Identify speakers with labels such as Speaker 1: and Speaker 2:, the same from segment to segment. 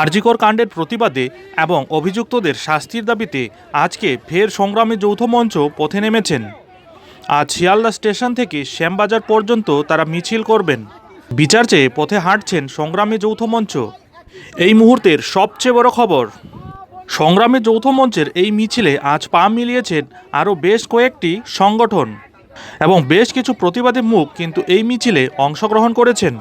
Speaker 1: আরজিকর কাণ্ডের প্রতিবাদে এবং অভিযুক্তদের শাস্তির দাবিতে আজকে ফের সংগ্রামী যৌথ মঞ্চ পথে নেমেছেন। আজ শিয়ালদা স্টেশন থেকে শ্যামবাজার পর্যন্ত তারা মিছিল করবেন। বিচার চেয়ে পথে হাঁটছেন সংগ্রামী যৌথ মঞ্চ। এই মুহূর্তের সবচেয়ে বড় খবর, সংগ্রামী যৌথ মঞ্চের এই মিছিলে আজ পা মিলিয়েছেন আরও বেশ কয়েকটি সংগঠন এবং বেশ কিছু প্রতিবাদী মুখ কিন্তু এই মিছিলে অংশগ্রহণ করেছেন।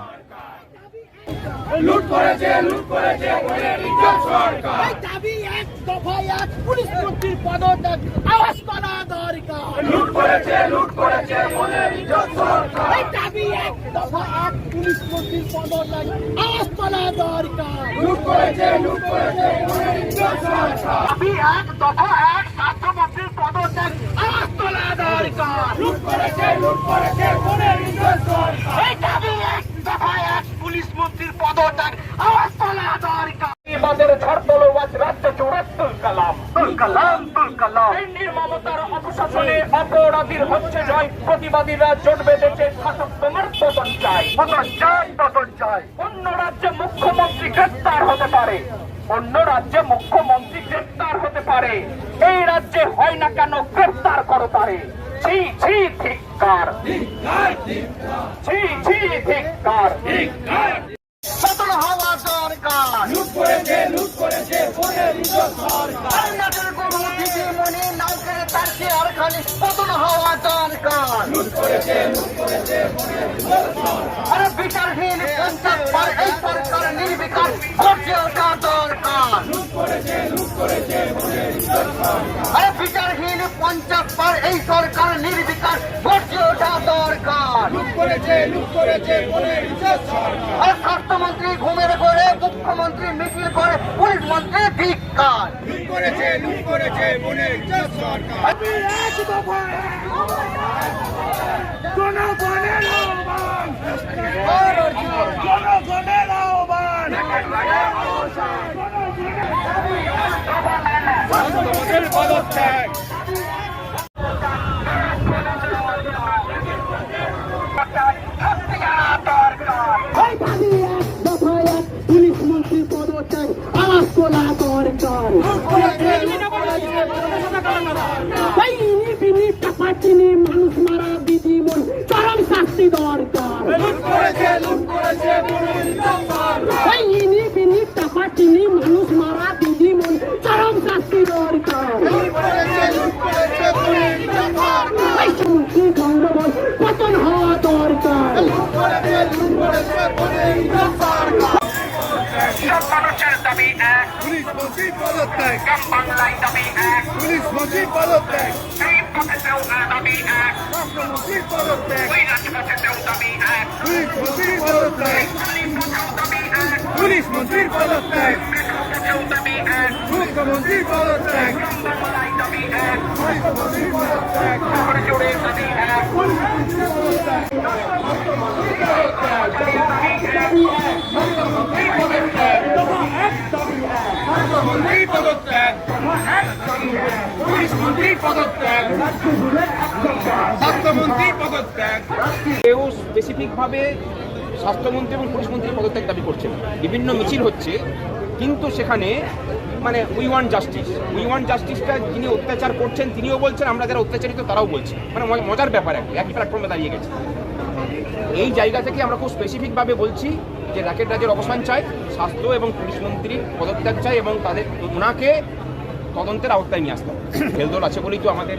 Speaker 2: লুট করেছে লুট করেছে বলে রিজার্ভ সরকার।
Speaker 3: এই দাবি এক দফায় এক পুলিশ মন্ত্রীর পদত্যাগ। আওয়াজ করা দরকার।
Speaker 2: লুট করেছে লুট করেছে বলে রিজার্ভ সরকার।
Speaker 3: এই দাবি এক দফা এক পুলিশ মন্ত্রীর পদত্যাগ। আওয়াজ করা দরকার।
Speaker 2: লুট করেছে লুট করেছে বলে রিজার্ভ সরকার।
Speaker 3: দাবি এক দফা এক স্বাস্থ্যমন্ত্রীর পদত্যাগ। আওয়াজ করা দরকার।
Speaker 2: লুট করেছে লুট করেছে বলে রিজার্ভ সরকার
Speaker 3: এই দাবি এক দফা এক পুলিশ মন্ত্রীর পদত্যাগ আওয়াজ করা দরকার
Speaker 2: আমাদের ঝড় তলোয়াজ রাজ্য জোড়া তুল কালাম তুল কালাম তুল কালাম
Speaker 3: এই নির্মমতার অপশাসনে
Speaker 2: অপরাধীর হচ্ছে জয় প্রতিবাদীরা জোট বেঁধেছে শাসক তোমার পতন চাই। পতন চাই পতন চাই। অন্য রাজ্যে মুখ্যমন্ত্রী গ্রেপ্তার হতে পারে। অন্য রাজ্যে মুখ্যমন্ত্রী গ্রেপ্তার হতে পারে। এই রাজ্যে হয় না কেন গ্রেপ্তার করো তারে। ছি ছি ধিক্কার। ছি ছি ধিক্কার।
Speaker 3: পতন হওয়া দরকার
Speaker 2: লুট করেছে লুট করেছে
Speaker 3: গরু এই সরকার নির্বিকার গর্জে ওঠা দরকার। আরে বিচারহীন পঞ্চায়েত
Speaker 2: করেছে করেছে
Speaker 3: স্বাস্থ্যমন্ত্রী ঘরে মুখ্যমন্ত্রী মিছিল করে পুলিশ মন্ত্রী ধিক্কার।
Speaker 2: করেছে লুট করেছে বলে সরকার। জনগণের জনগণের সব মানুষের দাবি এক পুলিশ মন্ত্রী পদত্যাগ বাংলায় দাবি এক পুলিশ মন্ত্রী পদত্যাগ এই পথেতেও দাবি এক রাষ্ট্রমন্ত্রীর পদত্যাগ ওই রাজপথেতেও দাবি এক পুলিশ মন্ত্রীর পদত্যাগ পুলিশ মন্ত্রীর পদত্যাগ দাবি এক মুখ্যমন্ত্রীর পদত্যাগ বাংলায় দাবি এক পুলিশ মন্ত্রীর পদত্যাগ মন্ত্রী স্বাস্থ্যমন্ত্রী
Speaker 4: কেউ স্পেসিফিকভাবে স্বাস্থ্যমন্ত্রী এবং পুলিশ মন্ত্রী পদত্যাগ দাবি করছেন বিভিন্ন মিছিল হচ্ছে, কিন্তু সেখানে মানে we want justice we want জাস্টিসটা যিনি অত্যাচার করছেন, তিনিও বলছেন, আমরা যারা অত্যাচারিত তারাও বলছি। মানে মজা- মজার ব্যাপার একই প্ল্যাটফর্মে দাঁড়িয়ে গেছে। এই জায়গা থেকে আমরা খুব স্পেসিফিকভাবে বলছি যে র্যাকেট রাজের অবসান চাই স্বাস্থ্য এবং পুলিশ মন্ত্রীর পদত্যাগ চাই এবং তাদের ওনাকে তদন্তের আওতায় নিয়ে আসতে হবে। হেলদোল আছে বলেই তো আমাদের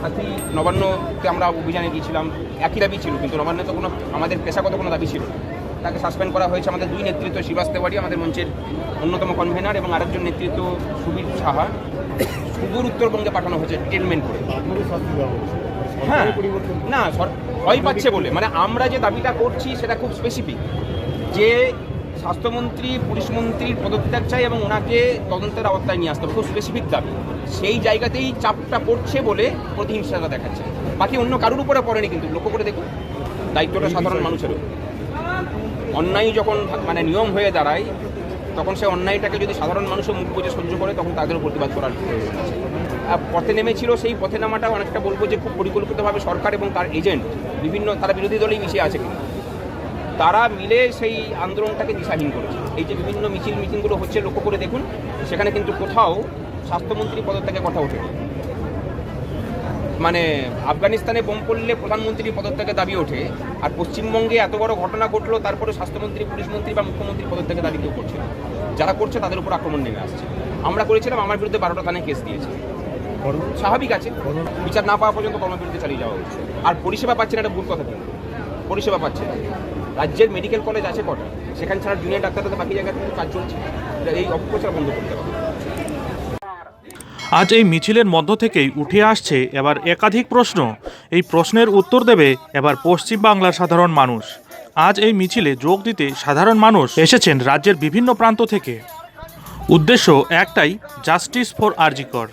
Speaker 4: সাথী নবান্নতে আমরা অভিযানে গিয়েছিলাম। একই দাবি ছিল কিন্তু নবান্ন তো কোনো আমাদের পেশাগত কোনো দাবি ছিল। তাকে সাসপেন্ড করা হয়েছে আমাদের দুই নেতৃত্ব শিবাস তেওয়ারি আমাদের মঞ্চের অন্যতম কনভেনার এবং আরেকজন নেতৃত্ব সুবীর সাহা। সুদূর উত্তরবঙ্গে পাঠানো হয়েছে টেলমেন্ট করে। হ্যাঁ। না ভয় পাচ্ছে বলে। মানে আমরা যে দাবিটা করছি সেটা খুব স্পেসিফিক যে স্বাস্থ্যমন্ত্রী পুলিশ মন্ত্রীর পদত্যাগ চাই এবং ওনাকে তদন্তের আওতায় নিয়ে আসতে হবে খুব স্পেসিফিক দাবি। সেই জায়গাতেই চাপটা পড়ছে বলে প্রতিহিংসাটা দেখাচ্ছে। বাকি অন্য কারোর উপরে পড়েনি কিন্তু লক্ষ্য করে দেখুন। দায়িত্বটা সাধারণ মানুষেরও অন্যায় যখন মানে নিয়ম হয়ে দাঁড়ায় তখন সে অন্যায়টাকে যদি সাধারণ মানুষের মুখ বুঝে সহ্য করে তখন তাদেরও প্রতিবাদ করার প্রয়োজন আছে। পথে নেমেছিল, সেই পথে নামাটা অনেকটা বলব যে খুব পরিকল্পিতভাবে সরকার এবং তার এজেন্ট বিভিন্ন তারা বিরোধী দলেই মিশে আছে। কিন্তু তারা মিলে সেই আন্দোলনটাকে দিশাহীন করেছে। এই যে বিভিন্ন মিছিল মিটিংগুলো হচ্ছে, লক্ষ্য করে দেখুন, সেখানে কিন্তু কোথাও স্বাস্থ্যমন্ত্রী পদত্যাগের কথা ওঠে মানে আফগানিস্তানে বোম পড়লে প্রধানমন্ত্রীর পদত্যাগের দাবি ওঠে, আর পশ্চিমবঙ্গে এত বড় ঘটনা ঘটলো, তারপরে স্বাস্থ্যমন্ত্রী, পুলিশ মন্ত্রী বা মুখ্যমন্ত্রী পদত্যাগের দাবি কেউ করছে যারা করছে, তাদের উপর আক্রমণ নেমে আসছে। আমরা করেছিলাম, আমার বিরুদ্ধে বারোটা থানায় কেস দিয়েছে। স্বাভাবিক আছে। বিচার না পাওয়া পর্যন্ত কর্মবিরতি চালিয়ে যাওয়া উচিত আর পরিষেবা পাচ্ছে না এটা ভুল কথা কিন্তু। পরিষেবা পাচ্ছে না। রাজ্যের মেডিকেল কলেজ আছে কটা? সেখানে ছাড়া জুনিয়র ডাক্তাররা তো বাকি জায়গায় কাজ চলছে। এই অপপ্রচার বন্ধ করতে হবে।
Speaker 1: আজ এই মিছিলের মধ্য থেকেই উঠে আসছে এবার একাধিক প্রশ্ন। এই প্রশ্নের উত্তর দেবে এবার পশ্চিম বাংলার সাধারণ মানুষ। আজ এই মিছিলে যোগ দিতে সাধারণ মানুষ এসেছেন রাজ্যের বিভিন্ন প্রান্ত থেকে। উদ্দেশ্য একটাই জাস্টিস ফর আরজিকর